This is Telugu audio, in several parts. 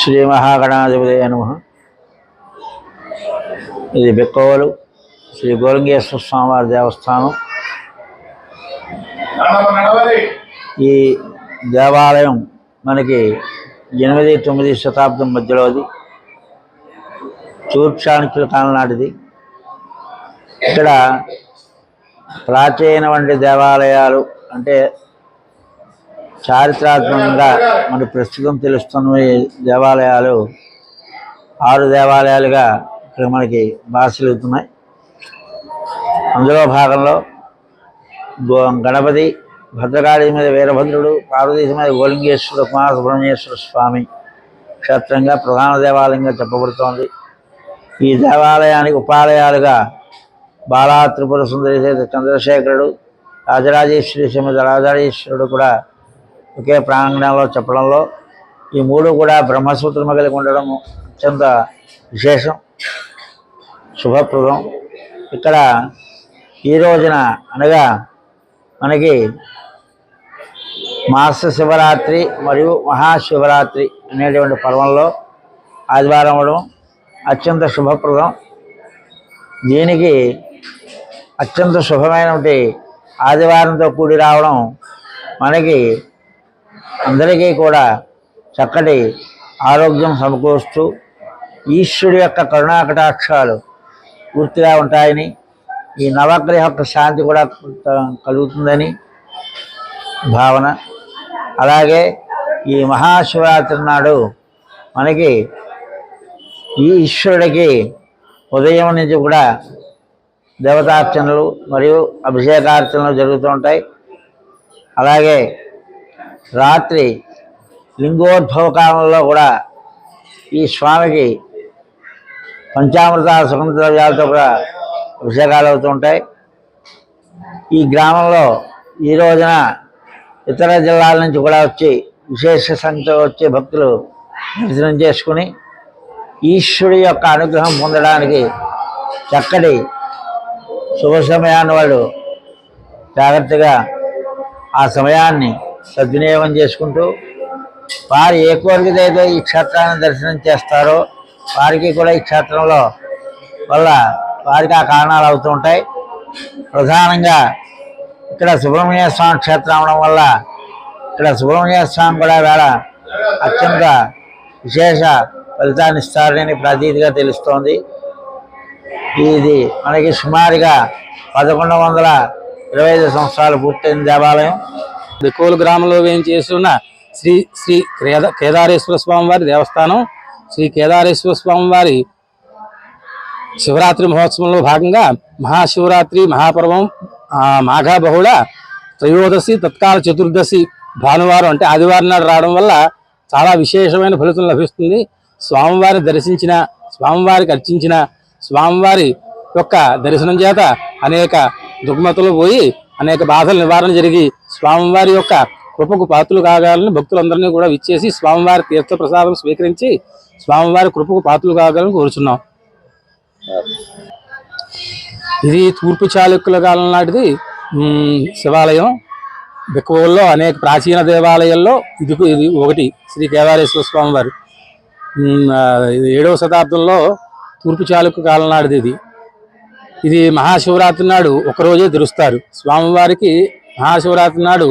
శ్రీ మహాగణాధిపతి నమ. ఇది బెక్కవలు శ్రీ గోరంగేశ్వర స్వామివారి దేవస్థానం. ఈ దేవాలయం మనకి ఎనిమిది తొమ్మిది శతాబ్దం మధ్యలోది తూర్పు చాణక్యుల కాలం నాటిది. ఇక్కడ ప్రాచీన వంటి దేవాలయాలు అంటే చారిత్రాత్మకంగా మనకు ప్రస్తుతం తెలుస్తున్న ఈ దేవాలయాలు ఆరు దేవాలయాలుగా ఇక్కడ మనకి బాసలుగుతున్నాయి అందులో భాగంలో గణపతి భద్రకాళి మీద వీరభద్రుడు పార్వతీశ మీద గోలింగేశ్వరుడు కుమారసుబ్రహ్మణ్యేశ్వర స్వామి క్షేత్రంగా ప్రధాన దేవాలయంగా చెప్పబడుతోంది. ఈ దేవాలయానికి ఉపాలయాలుగా బాలా త్రిపుర సుందరి చంద్రశేఖరుడు రాజరాజేశ్వరి సమేత రాజరాజేశ్వరుడు కూడా ఒకే ప్రాంగణంలో చెప్పడంలో ఈ మూడు కూడా బ్రహ్మసూత్రము కలిగి ఉండడం అత్యంత విశేషం శుభప్రదం. ఇక్కడ ఈ రోజున అనగా మనకి మాస శివరాత్రి మరియు మహాశివరాత్రి అనేటువంటి పర్వంలో ఆదివారం అవడం అత్యంత శుభప్రదం. దీనికి అత్యంత శుభమైనటువంటి ఆదివారంతో కూడి రావడం మనకి అందరికీ కూడా చక్కటి ఆరోగ్యం సమకూరుస్తూ ఈశ్వరుడి యొక్క కరుణాకటాక్షాలు పూర్తిగా ఉంటాయని ఈ నవగ్రహ యొక్క శాంతి కూడా కలుగుతుందని భావన. అలాగే ఈ మహాశివరాత్రి నాడు మనకి ఈ ఈశ్వరుడికి ఉదయం నుంచి కూడా దేవతార్చనలు మరియు అభిషేకార్చనలు జరుగుతూ ఉంటాయి. అలాగే రాత్రి లింగోద్భవ కాలంలో కూడా ఈ స్వామికి పంచామృత సుగంధ ద్రవ్యాలతో కూడా అభిషేకాలు అవుతుంటాయి ఈ గ్రామంలో ఈ రోజున ఇతర జిల్లాల నుంచి కూడా వచ్చి విశేష సంఖ్యలో వచ్చే భక్తులు దర్శనం చేసుకుని ఈశ్వరుడి యొక్క అనుగ్రహం పొందడానికి చక్కటి శుభ సమయాన్ని వాళ్ళు జాగ్రత్తగా ఆ సమయాన్ని సద్వినియోగం చేసుకుంటూ వారు ఏ కోరికదైతే ఈ క్షేత్రాన్ని దర్శనం చేస్తారో వారికి కూడా ఈ క్షేత్రంలో వల్ల వారికి ఆ కారణాలు అవుతూ ఉంటాయి. ప్రధానంగా ఇక్కడ సుబ్రహ్మణ్య స్వామి క్షేత్రం అవడం వల్ల ఇక్కడ సుబ్రహ్మణ్య స్వామి కూడా వేళ అత్యంత విశేష ఫలితాన్ని ఇస్తారని ప్రతీతిగా తెలుస్తోంది. ఇది మనకి సుమారుగా పదకొండు వందల ఇరవై ఐదు సంవత్సరాలు పూర్తయిన దేవాలయం. బికోలు గ్రామంలో వేయించేస్తున్న శ్రీ శ్రీ కేద కేదారేశ్వర స్వామివారి దేవస్థానం శ్రీ కేదారేశ్వర స్వామివారి శివరాత్రి మహోత్సవంలో భాగంగా మహాశివరాత్రి మహాపర్వం ఆ, మాఘ బహుళ త్రయోదశి తత్కాల చతుర్దశి భానువారం అంటే ఆదివారం నాడు రావడం వల్ల చాలా విశేషమైన ఫలితం లభిస్తుంది. స్వామివారి దర్శించిన స్వామివారికి అర్చించిన స్వామివారి యొక్క దర్శనం చేత అనేక దుగ్మతలు పోయి అనేక బాధలు నివారణ జరిగి స్వామివారి యొక్క కృపకు పాత్రలు కాగాలని భక్తులందరినీ కూడా విచ్చేసి స్వామివారి తీర్థ ప్రసాదం స్వీకరించి స్వామివారి కృపకు పాత్రలు కాగాలని కోరుచున్నాం. ఇది తూర్పు చాళుక్యుల కాలం నాటిది శివాలయం. బిక్కవోల్లో అనేక ప్రాచీన దేవాలయాల్లో ఇది ఇది ఒకటి శ్రీ కేదారేశ్వర స్వామివారు. ఏడవ శతాబ్దంలో తూర్పు చాళుక్య కాలం నాటిది ఇది. ఇది మహాశివరాత్రి నాడు ఒకరోజే తెరుస్తారు. స్వామివారికి మహాశివరాత్రి నాడు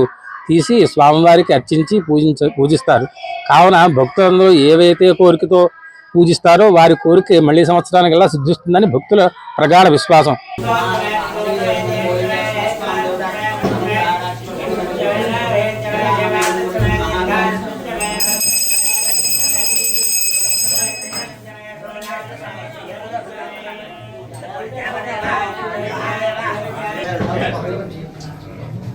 తీసి స్వామివారికి అర్చించి పూజించ పూజిస్తారు. కావున భక్తులందరూ ఏవైతే కోరికతో పూజిస్తారో వారి కోరిక మళ్ళీ సంవత్సరానికల్లా సిద్ధిస్తుందని భక్తుల ప్రగాఢ విశ్వాసం.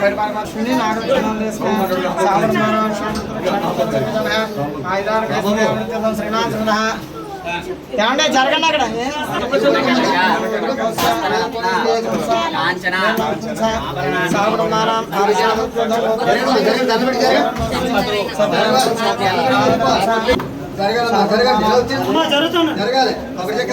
పరిపాలన ఏమంటే జరగండి అక్కడ జరగాలమ్మా జరగాలి? జరగాలి. కొబ్బరి చెక్క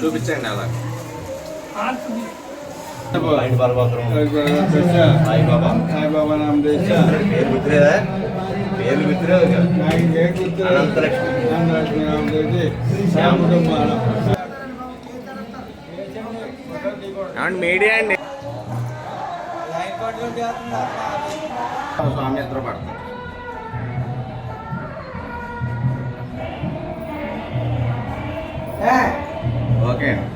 చూపించండి అలా. సాయిబాబా. నామ దేశ పేరు గుర్తులేదా? పేరు గుర్తులేదు కదా నాకు ఏ గుర్తు అనంతలక్ష్మి. అనంతలక్ష్మి నామ దేశ శ్యామ కుటుంబానం ఏమండి మీడియా అండి. స్వామి ఇద్దరు ఓకే అండి